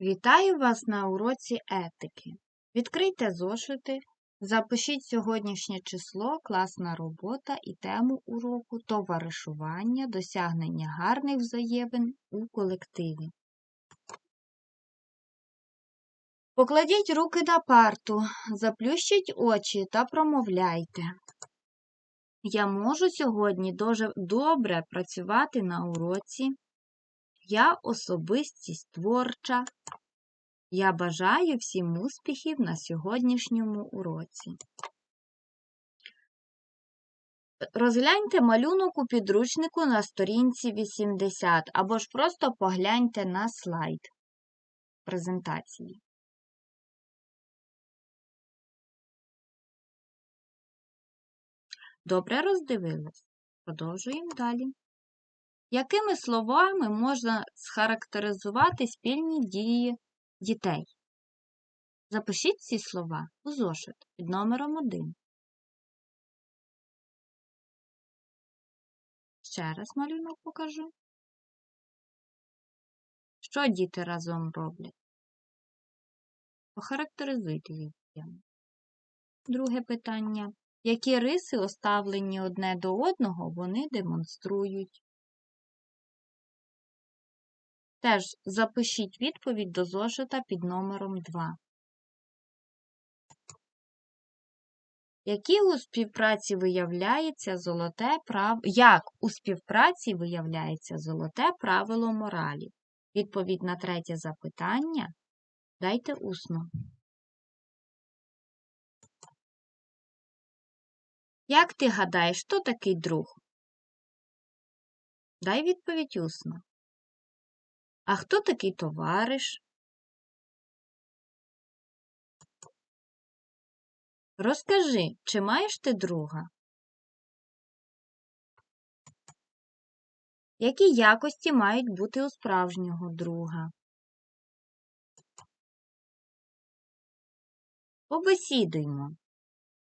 Вітаю вас на уроці етики. Відкрийте зошити, запишіть сьогоднішнє число, класна робота і тему уроку товаришування, досягнення гарних взаємин у колективі. Покладіть руки на парту, заплющіть очі та промовляйте. Я можу сьогодні дуже добре працювати на уроці. Я особистість творча. Я бажаю всім успіхів на сьогоднішньому уроці. Розгляньте малюнок у підручнику на сторінці 80 або ж просто погляньте на слайд презентації. Добре роздивились? Продовжуємо далі. Якими словами можна схарактеризувати спільні дії дітей? Запишіть ці слова у зошит під номером 1. Ще раз малюнок покажу. Що діти разом роблять? Охарактеризуйте їх. Друге питання. Які риси, оставлені одне до одного, вони демонструють? Теж запишіть відповідь до зошита під номером 2. Які у співпраці виявляється золоте прав... Як у співпраці виявляється золоте правило моралі? Відповідь на третє запитання дайте усно. Як ти гадаєш, хто такий друг? Дай відповідь усно. А хто такий товариш? Розкажи, чи маєш ти друга? Які якості мають бути у справжнього друга? Побесідуймо.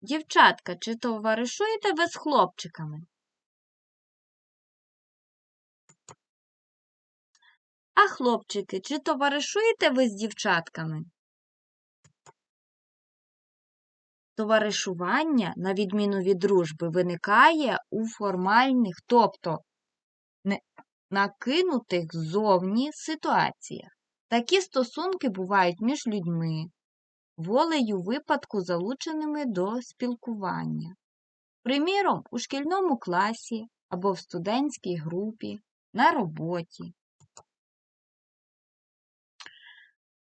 Дівчатка, чи товаришуєте ви з хлопчиками? А хлопчики, чи товаришуєте ви з дівчатками? Товаришування, на відміну від дружби, виникає у формальних, тобто накинутих зовні ситуаціях. Такі стосунки бувають між людьми, волею випадку залученими до спілкування. Приміром, у шкільному класі або в студентській групі, на роботі.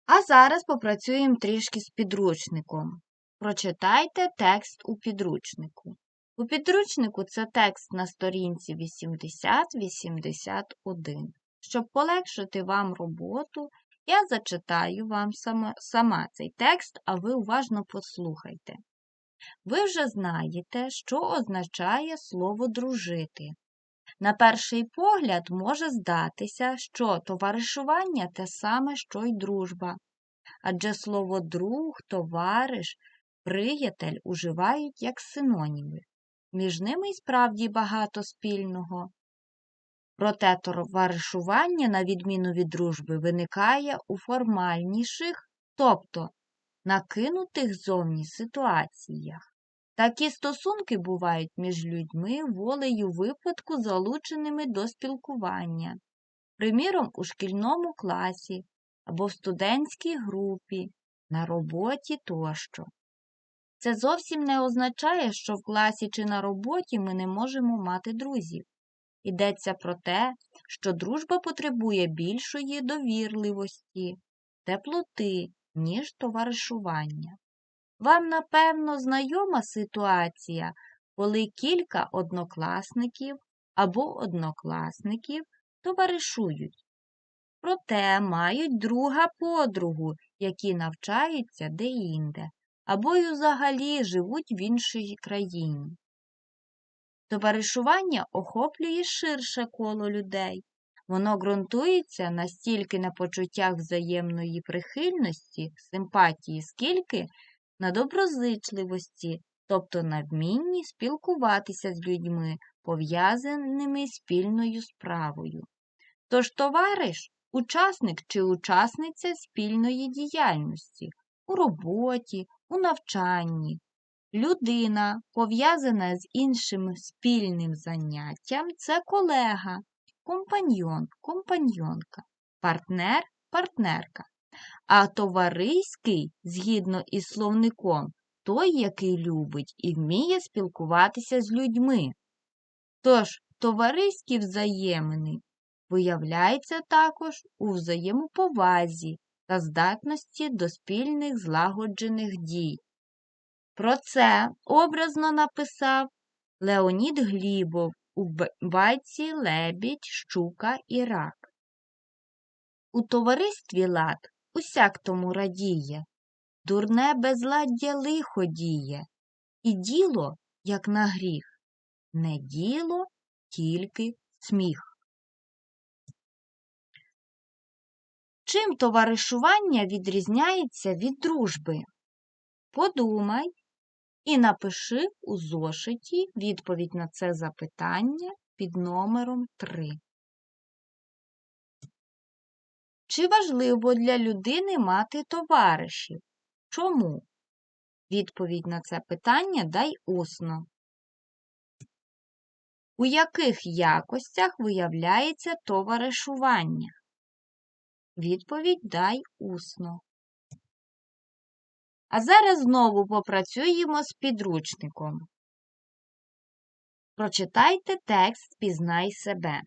А зараз попрацюємо трішки з підручником. Прочитайте текст у підручнику. У підручнику це текст на сторінці 80-81. Щоб полегшити вам роботу, я зачитаю вам сама, сама цей текст, а ви уважно послухайте. Ви вже знаєте, що означає слово дружити. На перший погляд може здатися, що товаришування те саме, що й дружба, адже слово друг, товариш, приятель уживають як синоніми. Між ними й справді багато спільного. Проте товаришування, на відміну від дружби, виникає у формальніших, тобто накинутих зовні ситуаціях. Такі стосунки бувають між людьми волею випадку, залученими до спілкування, приміром, у шкільному класі або в студентській групі, на роботі тощо. Це зовсім не означає, що в класі чи на роботі ми не можемо мати друзів. Йдеться про те, що дружба потребує більшої довірливості, теплоти, ніж товаришування. Вам, напевно, знайома ситуація, коли кілька однокласників або однокласників товаришують, проте мають друга подругу, які навчаються деінде, або й взагалі живуть в іншій країні. Товаришування охоплює ширше коло людей. Воно ґрунтується настільки на почуттях взаємної прихильності, симпатії, скільки на доброзичливості, тобто на вмінні спілкуватися з людьми, пов'язаними спільною справою. Тож товариш учасник чи учасниця спільної діяльності у роботі, у навчанні. Людина, пов'язана з іншим спільним заняттям, це колега, компаньйон, компаньйонка, партнер, партнерка. А товариський, згідно із словником, той, який любить і вміє спілкуватися з людьми. Тож, товариські взаємини виявляються також у взаємоповазі та здатності до спільних злагоджених дій. Про це образно написав Леонід Глібов у байці Лебідь, Щука і Рак. У товаристві лад усяк тому радіє, дурне безладдя лихо діє, і діло, як на гріх, не діло, тільки сміх. Чим товаришування відрізняється від дружби? Подумай і напиши у зошиті відповідь на це запитання під номером 3. Чи важливо для людини мати товаришів? Чому? Відповідь на це питання дай усно. У яких якостях виявляється товаришування? Відповідь дай усно. А зараз знову попрацюємо з підручником. Прочитайте текст Пізнай себе.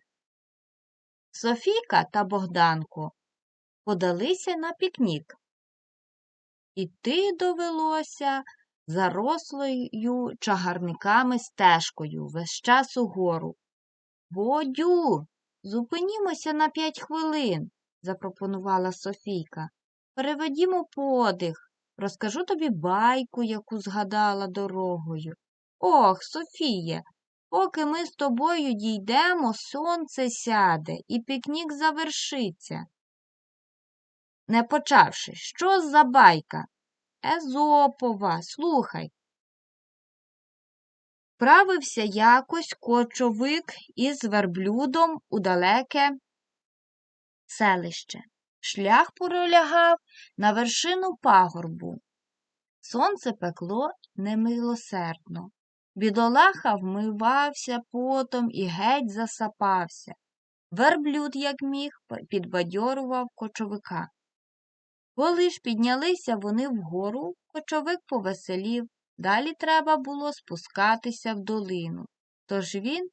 Софійка та Богданко подалися на пікнік. Іти довелося зарослою чагарниками стежкою весь час угору. Бодю, зупинімося на п'ять хвилин, запропонувала Софійка. Переведімо подих, розкажу тобі байку, яку згадала дорогою. Ох, Софіє, поки ми з тобою дійдемо, сонце сяде і пікнік завершиться. Не почавши, що за байка? Езопова, слухай. Правився якось кочовик із верблюдом у далеке селище. Шлях пролягав на вершину пагорбу. Сонце пекло немилосердно. Бідолаха вмивався потом і геть засапався. Верблюд, як міг, підбадьорував кочовика. Коли ж піднялися вони вгору, кочовик повеселів, далі треба було спускатися в долину. Тож він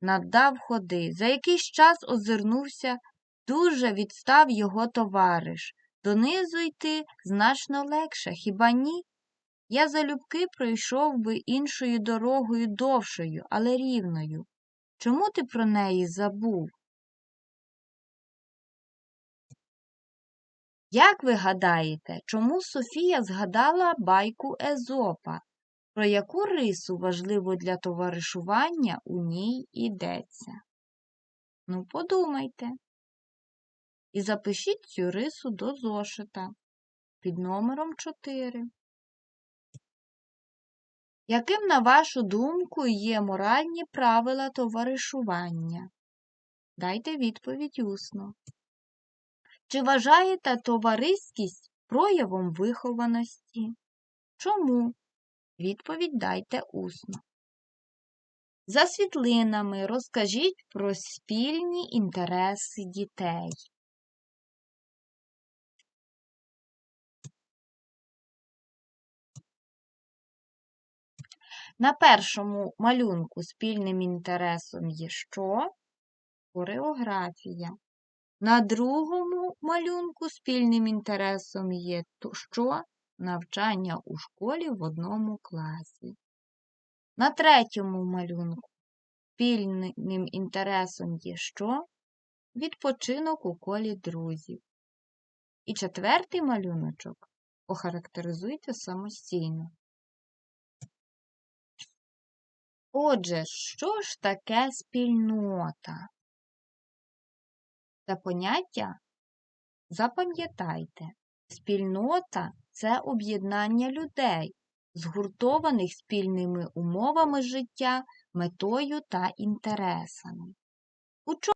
надав ходи. За якийсь час озирнувся, дуже відстав його товариш. Донизу йти значно легше, хіба ні? Я залюбки пройшов би іншою дорогою довшою, але рівною. Чому ти про неї забув? Як ви гадаєте, чому Софія згадала байку Езопа? Про яку рису важливо для товаришування у ній йдеться? Ну, подумайте. І запишіть цю рису до зошита під номером 4. Яким, на вашу думку, є моральні правила товаришування? Дайте відповідь усно. Чи вважаєте товариськість проявом вихованості? Чому? Відповідь дайте усно. За світлинами розкажіть про спільні інтереси дітей. На першому малюнку спільним інтересом є що? Хореографія. На другому малюнку спільним інтересом є то що? Навчання у школі в одному класі. На третьому малюнку спільним інтересом є що? Відпочинок у колі друзів. І четвертий малюночок охарактеризуйте самостійно. Отже, що ж таке спільнота? Це поняття запам'ятайте, спільнота це об'єднання людей, згуртованих спільними умовами життя, метою та інтересами. У чому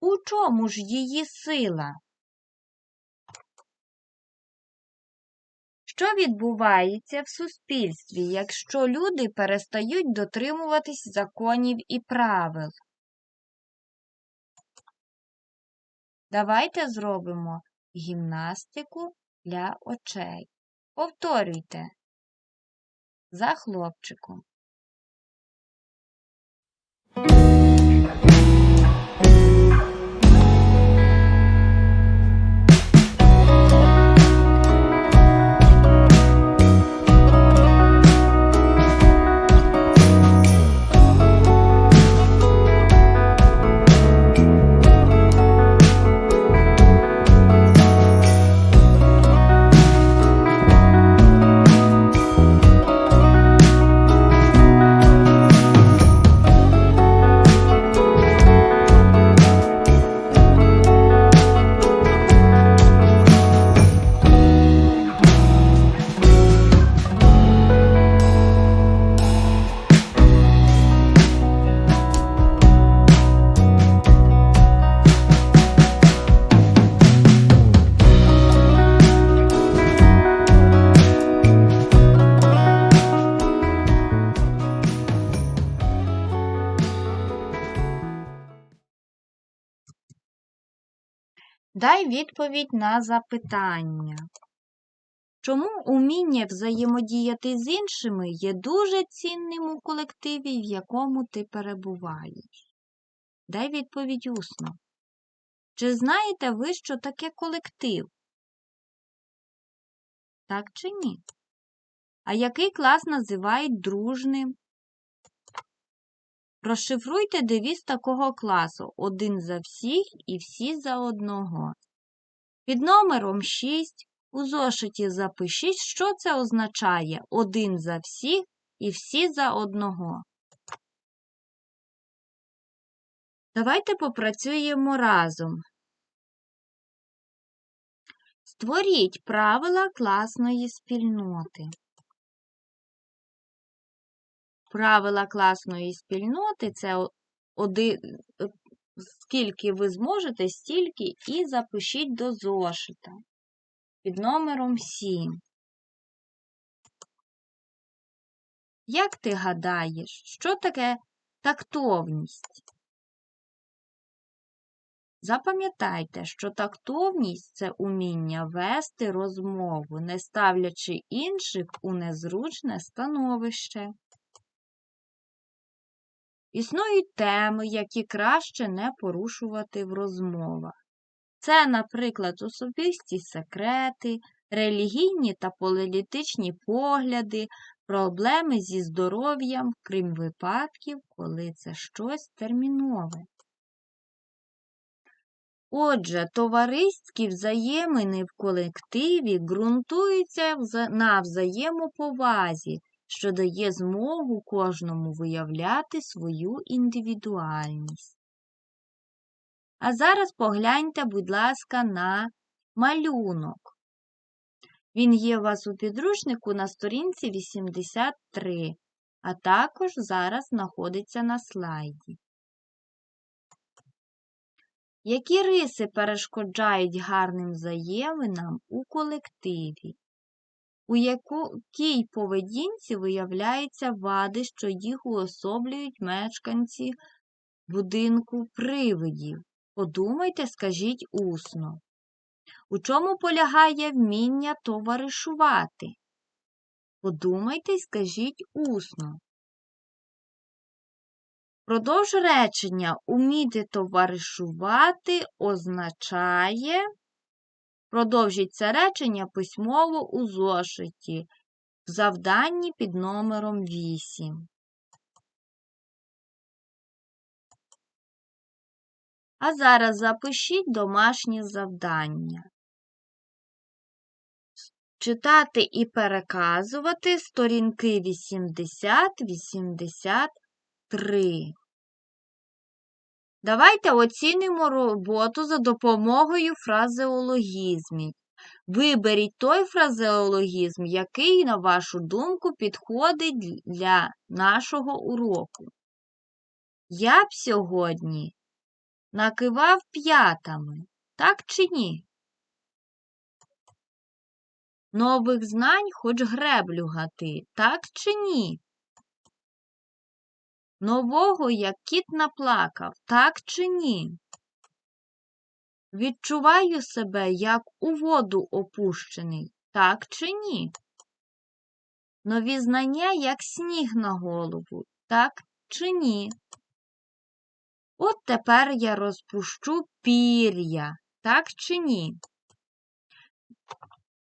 У чому ж її сила? Що відбувається в суспільстві, якщо люди перестають дотримуватись законів і правил? Давайте зробимо гімнастику для очей. Повторюйте за хлопчиком. Дай відповідь на запитання. Чому уміння взаємодіяти з іншими є дуже цінним у колективі, в якому ти перебуваєш? Дай відповідь усно. Чи знаєте ви, що таке колектив? Так чи ні? А який клас називають дружним? Розшифруйте девіз такого класу один за всіх і всі за одного. Під номером 6 у зошиті запишіть, що це означає один за всіх і всі за одного. Давайте попрацюємо разом. Створіть правила класної спільноти. Правила класної спільноти це один, е, скільки ви зможете, стільки і запишіть до зошита під номером 7. Як ти гадаєш, що таке тактовність? Запам'ятайте, що тактовність це уміння вести розмову, не ставлячи інших у незручне становище. Існують теми, які краще не порушувати в розмовах. Це, наприклад, особисті секрети, релігійні та політичні погляди, проблеми зі здоров'ям, крім випадків, коли це щось термінове. Отже, товариські взаємини в колективі ґрунтуються на взаємоповазі, що дає змогу кожному виявляти свою індивідуальність. А зараз погляньте, будь ласка, на малюнок. Він є у вас у підручнику на сторінці 83, а також зараз знаходиться на слайді. Які риси перешкоджають гарним взаєминам у колективі? У якій поведінці виявляються вади, що їх уособлюють мешканці будинку привидів? Подумайте, скажіть усно. У чому полягає вміння товаришувати? Подумайте й скажіть усно. Продовж речення уміти товаришувати означає. Продовжіть це речення письмово у зошиті в завданні під номером 8. А зараз запишіть домашнє завдання. Читати і переказувати сторінки 80-83. Давайте оцінимо роботу за допомогою фразеологізмів. Виберіть той фразеологізм, який, на вашу думку, підходить для нашого уроку. Я б сьогодні Накивав п'ятами, так чи ні? Нових знань хоч греблю гати, так чи ні? Нового, як кіт наплакав, так чи ні? Відчуваю себе, як у воду опущений, так чи ні? Нові знання, як сніг на голову, так чи ні? От тепер я розпущу пір'я, так чи ні?